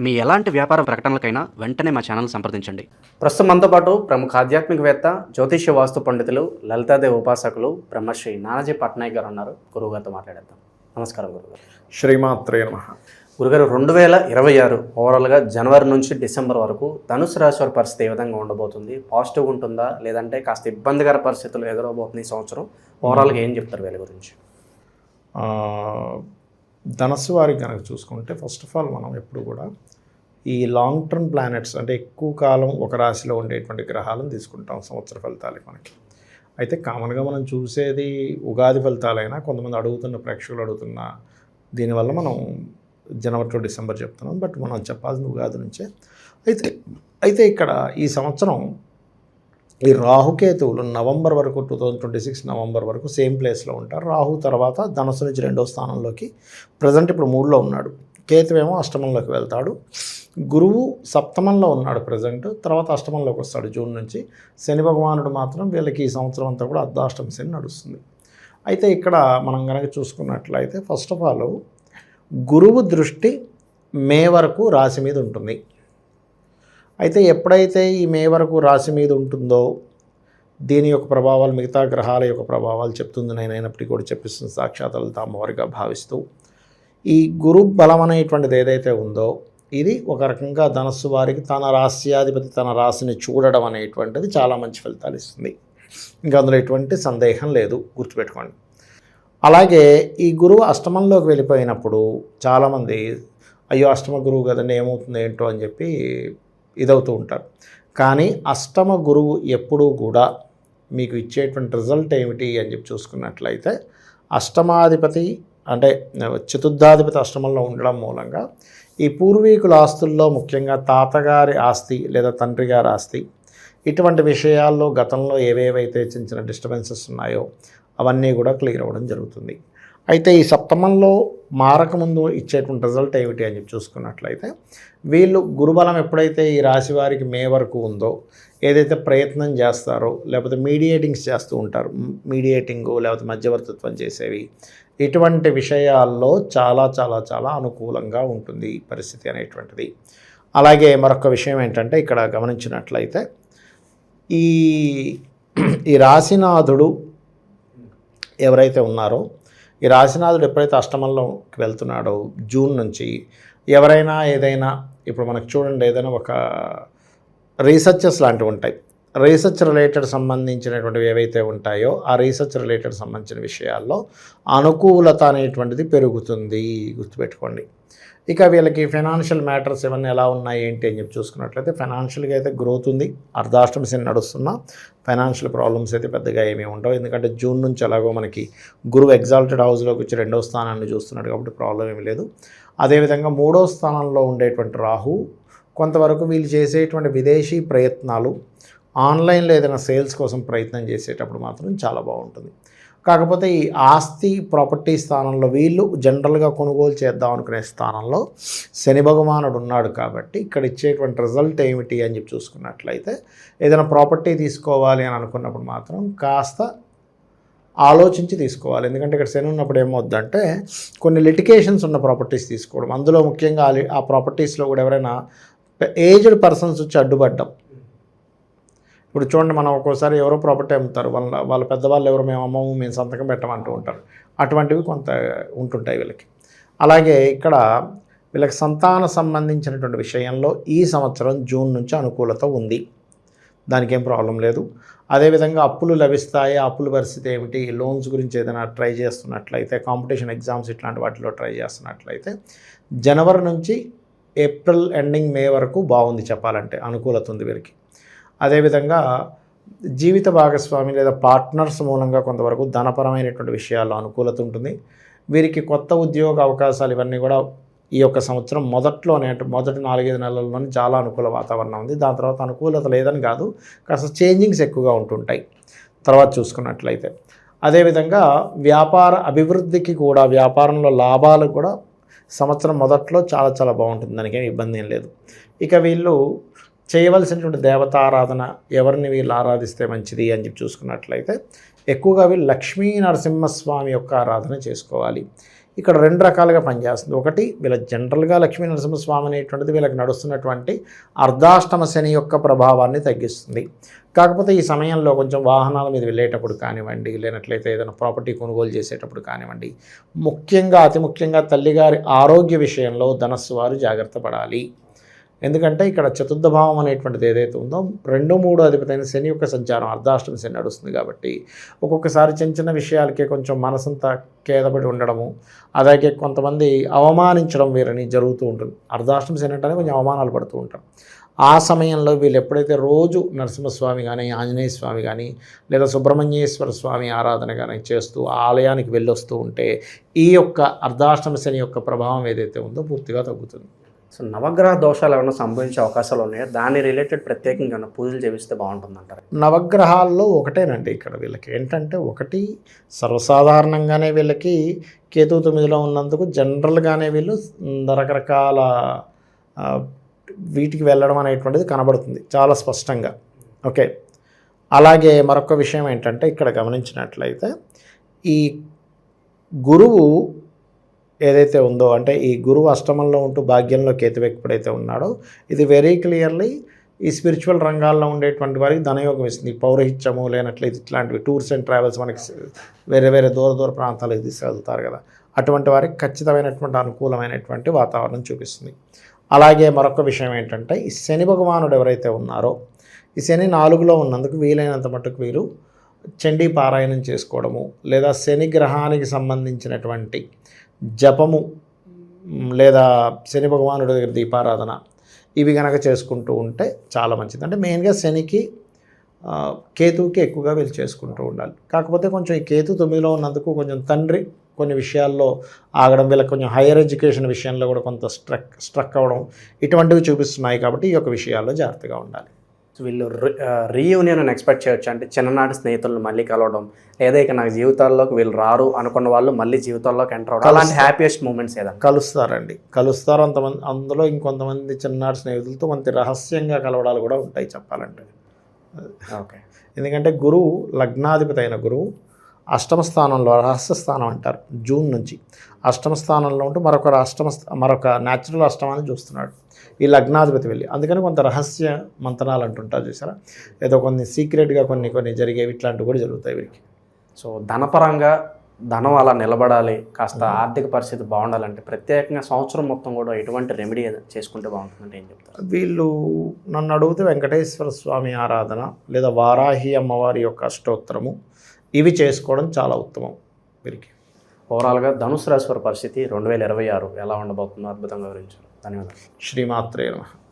మీ ఎలాంటి వ్యాపార ప్రకటనలకైనా వెంటనే మా ఛానల్ సంప్రదించండి. ప్రస్తుతం మనతో పాటు ప్రముఖ ఆధ్యాత్మికవేత్త జ్యోతిష్య వాస్తు పండితులు లలితాదేవి ఉపాసకులు బ్రహ్మశ్రీ నానాజీ పట్నాయక్ గారు ఉన్నారు. గురువు గారితో మాట్లాడేద్దాం. నమస్కారం గురుగారు శ్రీమాత్రే నమ. గురుగారు రెండు వేల ఇరవై ఆరు ఓవరాల్గా జనవరి నుంచి డిసెంబర్ వరకు ధనుసు రాశి వారి పరిస్థితి ఏ విధంగా ఉండబోతుంది? పాజిటివ్ ఉంటుందా? లేదంటే కాస్త ఇబ్బందికర పరిస్థితులు ఎదురవబోతుంది ఈ సంవత్సరం? ఓవరాల్గా ఏం చెప్తారు వీళ్ళ గురించి? ఆ, ధనస్సు వారికి కనుక చూసుకుంటే ఫస్ట్ ఆఫ్ ఆల్ మనం ఎప్పుడు కూడా ఈ లాంగ్ టర్మ్ ప్లానెట్స్ అంటే ఎక్కువ కాలం ఒక రాశిలో ఉండేటువంటి గ్రహాలను తీసుకుంటాం సంవత్సర ఫలితాలకి మనకి. అయితే కామన్గా మనం చూసేది ఉగాది ఫలితాలైనా కొంతమంది అడుగుతున్న ప్రేక్షకులు అడుగుతున్న దీనివల్ల మనం జనవరి టు డిసెంబర్ చెప్తున్నాం. బట్ మనం చెప్పాల్సిన ఉగాది నుంచే. అయితే అయితే ఇక్కడ ఈ సంవత్సరం ఈ రాహుకేతువులు నవంబర్ వరకు two thousand twenty six November వరకు సేమ్ ప్లేస్లో ఉంటారు. రాహు తర్వాత ధనస్సు నుంచి రెండో స్థానంలోకి ప్రజెంట్ ఇప్పుడు మూడులో ఉన్నాడు. కేతువేమో అష్టమంలోకి వెళ్తాడు. గురువు సప్తమంలో ఉన్నాడు ప్రజెంట్ తర్వాత అష్టమంలోకి వస్తాడు జూన్ నుంచి. శని భగవానుడు మాత్రం వీళ్ళకి ఈ సంవత్సరం అంతా కూడా అర్ధాష్టమ శని నడుస్తుంది. అయితే ఇక్కడ మనం కనుక చూసుకున్నట్లయితే ఫస్ట్ ఆఫ్ ఆల్ గురువు దృష్టి మే వరకు రాశి మీద ఉంటుంది. అయితే ఎప్పుడైతే ఈ మే వరకు రాశి మీద ఉంటుందో దీని యొక్క ప్రభావాలు మిగతా గ్రహాల యొక్క ప్రభావాలు చెప్తుంది నేను అయినప్పటికీ కూడా చెప్పిస్తుంది సాక్షాత్తులు తామవారిగా భావిస్తూ ఈ గురు బలం అనేటువంటిది ఏదైతే ఉందో ఇది ఒక రకంగా ధనస్సు వారికి తన రాశ్యాధిపతి తన రాశిని చూడడం అనేటువంటిది చాలా మంచి ఫలితాలు ఇస్తుంది. ఇంకా అందులో ఎటువంటి సందేహం లేదు గుర్తుపెట్టుకోండి. అలాగే ఈ గురువు అష్టమంలోకి వెళ్ళిపోయినప్పుడు చాలామంది అయ్యో అష్టమ గురువు కదండి ఏమవుతుంది ఏంటో అని చెప్పి ఇదవుతూ ఉంటారు కానీ అష్టమ గురువు ఎప్పుడూ కూడా మీకు ఇచ్చేటువంటి రిజల్ట్ ఏమిటి అని చెప్పి చూసుకున్నట్లయితే అష్టమాధిపతి అంటే చతుర్థాధిపతి అష్టమంలో ఉండడం మూలంగా ఈ పూర్వీకుల ఆస్తుల్లో ముఖ్యంగా తాతగారి ఆస్తి లేదా తండ్రి గారి ఆస్తి ఇటువంటి విషయాల్లో గతంలో ఏవేవైతే చిన్న చిన్న డిస్టర్బెన్సెస్ ఉన్నాయో అవన్నీ కూడా క్లియర్ అవ్వడం జరుగుతుంది. అయితే ఈ సప్తమంలో మారకముందు ఇచ్చేటువంటి రిజల్ట్ ఏమిటి అని చెప్పి చూసుకున్నట్లయితే వీళ్ళు గురుబలం ఎప్పుడైతే ఈ రాశి వారికి మే వరకు ఉందో ఏదైతే ప్రయత్నం చేస్తారో లేకపోతే మీడియేటింగ్స్ చేస్తూ ఉంటారు మీడియేటింగ్ లేకపోతే మధ్యవర్తిత్వం చేసేవి ఇటువంటి విషయాల్లో చాలా చాలా చాలా అనుకూలంగా ఉంటుంది ఈ పరిస్థితి అనేటువంటిది. అలాగే మరొక విషయం ఏంటంటే ఇక్కడ గమనించినట్లయితే ఈ ఈ రాశినాథుడు ఎవరైతే ఉన్నారో ఈ రాశినాథుడు ఎప్పుడైతే అష్టమంలోకి వెళ్తున్నాడో జూన్ నుంచి ఎవరైనా ఏదైనా ఇప్పుడు మనకు చూడండి ఏదైనా ఒక రీసెర్చెస్ లాంటివి ఉంటాయి. రీసెర్చ్ రిలేటెడ్ సంబంధించినటువంటివి ఏవైతే ఉంటాయో ఆ రీసెర్చ్ రిలేటెడ్ సంబంధించిన విషయాల్లో అనుకూలత అనేటువంటిది పెరుగుతుంది. గుర్తుపెట్టుకోండి. ఇక వీళ్ళకి ఫైనాన్షియల్ మ్యాటర్స్ ఇవన్నీ ఎలా ఉన్నాయి ఏంటి అని చెప్పి చూసుకున్నట్లయితే ఫైనాన్షియల్గా అయితే గ్రోత్ ఉంది. అర్ధాష్టమి శని నడుస్తున్నా ఫైనాన్షియల్ ప్రాబ్లమ్స్ అయితే పెద్దగా ఏమీ ఉండవు. ఎందుకంటే జూన్ నుంచి ఎలాగో మనకి గురువు ఎగ్జాల్టెడ్ హౌస్లోకి వచ్చి రెండవ స్థానాన్ని చూస్తున్నాడు కాబట్టి ప్రాబ్లం ఏమీ లేదు. అదేవిధంగా మూడో స్థానంలో ఉండేటువంటి రాహు కొంతవరకు వీళ్ళు చేసేటువంటి విదేశీ ప్రయత్నాలు ఆన్లైన్లో ఏదైనా సేల్స్ కోసం ప్రయత్నం చేసేటప్పుడు మాత్రం చాలా బాగుంటుంది. కాకపోతే ఈ ఆస్తి ప్రాపర్టీ స్థానంలో వీళ్ళు జనరల్గా కొనుగోలు చేద్దాం అనుకునే స్థానంలో శని భగవానుడు ఉన్నాడు కాబట్టి ఇక్కడ ఇచ్చేటువంటి రిజల్ట్ ఏమిటి అని చెప్పి చూసుకున్నట్లయితే ఏదైనా ప్రాపర్టీ తీసుకోవాలి అని అనుకున్నప్పుడు మాత్రం కాస్త ఆలోచించి తీసుకోవాలి. ఎందుకంటే ఇక్కడ శని ఉన్నప్పుడు ఏమవుద్దంటే కొన్ని లిటికేషన్స్ ఉన్న ప్రాపర్టీస్ తీసుకోవడం. అందులో ముఖ్యంగా ఆ ప్రాపర్టీస్లో కూడా ఎవరైనా ఏజ్డ్ పర్సన్స్ వచ్చి అడ్డుపడ్డం. ఇప్పుడు చూడండి మనం ఒక్కోసారి ఎవరో ప్రాపర్టీ అమ్ముతారు. వాళ్ళ వాళ్ళ పెద్దవాళ్ళు ఎవరు మేము అమ్మము మేము సంతకం పెట్టమంటూ ఉంటారు. అటువంటివి కొంత ఉంటుంటాయి వీళ్ళకి. అలాగే ఇక్కడ వీళ్ళకి సంతాన సంబంధించినటువంటి విషయంలో ఈ సంవత్సరం జూన్ నుంచి అనుకూలత ఉంది. దానికి ఏం ప్రాబ్లం లేదు. అదేవిధంగా అప్పులు లభిస్తాయి. అప్పుల పరిస్థితి ఏమిటి? లోన్స్ గురించి ఏదైనా ట్రై చేస్తున్నట్లయితే కాంపిటీషన్ ఎగ్జామ్స్ ఇట్లాంటి వాటిలో ట్రై చేస్తున్నట్లయితే జనవరి నుంచి ఏప్రిల్ ఎండింగ్ మే వరకు బాగుంది చెప్పాలంటే అనుకూలత ఉంది వీరికి అదేవిధంగా జీవిత భాగస్వామి లేదా పార్ట్నర్స్ మూలంగా కొంతవరకు ధనపరమైనటువంటి విషయాల్లో అనుకూలత ఉంటుంది. వీరికి కొత్త ఉద్యోగ అవకాశాలు ఇవన్నీ కూడా ఈ యొక్క సంవత్సరం మొదట్లోనే అంటే మొదటి నాలుగైదు నెలల్లోనే చాలా అనుకూల వాతావరణం ఉంది. దాని తర్వాత అనుకూలత లేదని కాదు కాస్త చేంజింగ్స్ ఎక్కువగా ఉంటుంటాయి. తర్వాత చూసుకున్నట్లయితే అదేవిధంగా వ్యాపార అభివృద్ధికి కూడా వ్యాపారంలో లాభాలు కూడా సంవత్సరం మొదట్లో చాలా చాలా బాగుంటుంది. దానికి ఏమి ఇబ్బంది ఏం లేదు. ఇక వీళ్ళు చేయవలసినటువంటి దేవతారాధన ఎవరిని వీళ్ళు ఆరాధిస్తే మంచిది అని చెప్పి చూసుకున్నట్లయితే ఎక్కువగా వీళ్ళు లక్ష్మీ నరసింహస్వామి యొక్క ఆరాధన చేసుకోవాలి. ఇక్కడ రెండు రకాలుగా పనిచేస్తుంది. ఒకటి వీళ్ళ జనరల్గా లక్ష్మీ నరసింహస్వామి అనేటువంటిది వీళ్ళకి నడుస్తున్నటువంటి అర్ధాష్టమ శని యొక్క ప్రభావాన్ని తగ్గిస్తుంది. కాకపోతే ఈ సమయంలో కొంచెం వాహనాల మీద వెళ్ళేటప్పుడు కానివ్వండి లేనట్లయితే ఏదైనా ప్రాపర్టీ కొనుగోలు చేసేటప్పుడు కానివ్వండి ముఖ్యంగా అతి ముఖ్యంగా తల్లిగారి ఆరోగ్య విషయంలో ధనస్సు వారు జాగ్రత్త పడాలి. ఎందుకంటే ఇక్కడ చతుర్థ భావం అనేటువంటిది ఏదైతే ఉందో రెండు మూడు అధిపతైన శని యొక్క సంచారం అర్ధాష్టమి శని నడుస్తుంది కాబట్టి ఒక్కొక్కసారి చిన్న చిన్న విషయాలకే కొంచెం మనసంతా కేదపడి ఉండడము అలాగే కొంతమంది అవమానించడం వీరని జరుగుతూ ఉంటుంది. అర్ధాష్టమి శని అంటేనే కొంచెం అవమానాలు పడుతూ ఉంటారు ఆ సమయంలో వీళ్ళు ఎప్పుడైతే రోజు నరసింహస్వామి కానీ ఆంజనేయ స్వామి కానీ లేదా సుబ్రహ్మణ్యేశ్వర స్వామి ఆరాధన కానీ చేస్తూ ఆలయానికి వెళ్ళొస్తూ ఉంటే ఈ యొక్క అర్ధాష్టమి శని యొక్క ప్రభావం ఏదైతే ఉందో పూర్తిగా తగ్గుతుంది. సో నవగ్రహ దోషాలు ఏమైనా సంభవించే అవకాశాలు ఉన్నాయా? దాని రిలేటెడ్ ప్రత్యేకంగా ఏమైనా పూజలు చేపిస్తే బాగుంటుందంటారు? నవగ్రహాల్లో ఒకటేనండి ఇక్కడ వీళ్ళకి. ఏంటంటే ఒకటి సర్వసాధారణంగానే వీళ్ళకి కేతు తొమ్మిదిలో ఉన్నందుకు జనరల్గానే వీళ్ళు రకరకాల వీటికి వెళ్ళడం అనేటువంటిది కనబడుతుంది చాలా స్పష్టంగా. ఓకే. అలాగే మరొక విషయం ఏంటంటే ఇక్కడ గమనించినట్లయితే ఈ గురువు ఏదైతే ఉందో అంటే ఈ గురువు అష్టమంలో ఉంటూ భాగ్యంలో కేతు ఎప్పుడైతే ఉన్నాడో ఇది వెరీ క్లియర్లీ ఈ స్పిరిచువల్ రంగాల్లో ఉండేటువంటి వారికి ధనయోగం ఇస్తుంది. పౌరహిత్యము లేనట్లయితే ఇట్లాంటివి టూర్స్ అండ్ ట్రావెల్స్ మనకి వేరే వేరే దూర దూర ప్రాంతాలకు తీసుకెళ్తారు కదా. అటువంటి వారికి ఖచ్చితమైనటువంటి అనుకూలమైనటువంటి వాతావరణం చూపిస్తుంది. అలాగే మరొక విషయం ఏంటంటే ఈ శని భగవానుడు ఎవరైతే ఉన్నారో ఈ శని నాలుగులో ఉన్నందుకు వీలైనంత మటుకు వీరు చండీ పారాయణం చేసుకోవడము లేదా శని గ్రహానికి సంబంధించినటువంటి జపము లేదా శని భగవానుడి దగ్గర దీపారాధన ఇవి కనుక చేసుకుంటూ ఉంటే చాలా మంచిది. అంటే మెయిన్గా శనికి కేతువుకి ఎక్కువగా వీళ్ళు చేసుకుంటూ ఉండాలి. కాకపోతే కొంచెం ఈ కేతు తొమ్మిదిలో ఉన్నందుకు కొంచెం తండ్రి కొన్ని విషయాల్లో ఆగడం వీళ్ళకి కొంచెం హైయర్ ఎడ్యుకేషన్ విషయంలో కూడా కొంత స్ట్రక్ స్ట్రక్ అవ్వడం ఇటువంటివి చూపిస్తున్నాయి కాబట్టి ఈ యొక్క విషయాల్లో జాగ్రత్తగా ఉండాలి. సో వీళ్ళు రీయూనియన్ అని ఎక్స్పెక్ట్ చేయొచ్చు. అంటే చిన్ననాటి స్నేహితులను మళ్ళీ కలవడం లేదా ఇక నాకు జీవితాల్లోకి వీళ్ళు రారు అనుకున్న వాళ్ళు మళ్ళీ జీవితాల్లోకి ఎంటర్ అవ్వడం. అలాంటి హ్యాపీయెస్ట్ మూమెంట్స్ ఏదన్నా? కలుస్తారండి. కలుస్తారు అంతమంది అందులో ఇంకొంతమంది చిన్నాటి స్నేహితులతో కొంత రహస్యంగా కలవడాలు కూడా ఉంటాయి చెప్పాలంటే. ఓకే. ఎందుకంటే గురువు లగ్నాధిపతి అయిన గురువు అష్టమ స్థానంలో రహస్య స్థానం అంటారు జూన్ నుంచి. అష్టమ స్థానంలో ఉంటూ మరొక అష్టమ మరొక న్యాచురల్ అష్టమాన్ని చూస్తున్నాడు. ఈ లగ్నాధిపతి వెళ్ళి అందుకని కొంత రహస్య మంతనాలు అంటుంటారు చూసారా ఏదో కొన్ని సీక్రెట్గా కొన్ని కొన్ని జరిగేవి ఇట్లాంటివి కూడా జరుగుతాయి వీరికి. సో ధనపరంగా ధనం అలా నిలబడాలి కాస్త ఆర్థిక పరిస్థితి బాగుండాలంటే ప్రత్యేకంగా సంవత్సరం మొత్తం కూడా ఎటువంటి రెమెడీ చేసుకుంటే బాగుంటుందంటే ఏం చెప్తారు? వీళ్ళు నన్ను అడిగితే వెంకటేశ్వర స్వామి ఆరాధన లేదా వారాహి అమ్మవారి యొక్క అష్టోత్తరము ఇవి చేసుకోవడం చాలా ఉత్తమం వీరికి. ఓవరాల్గా ధనుసు రాశి పరిస్థితి రెండు వేల ఇరవై ఆరు ఎలా ఉండబోతుందో అద్భుతంగా వివరించారు. ధన్యవాదాలు. శ్రీమాత్రే నమః.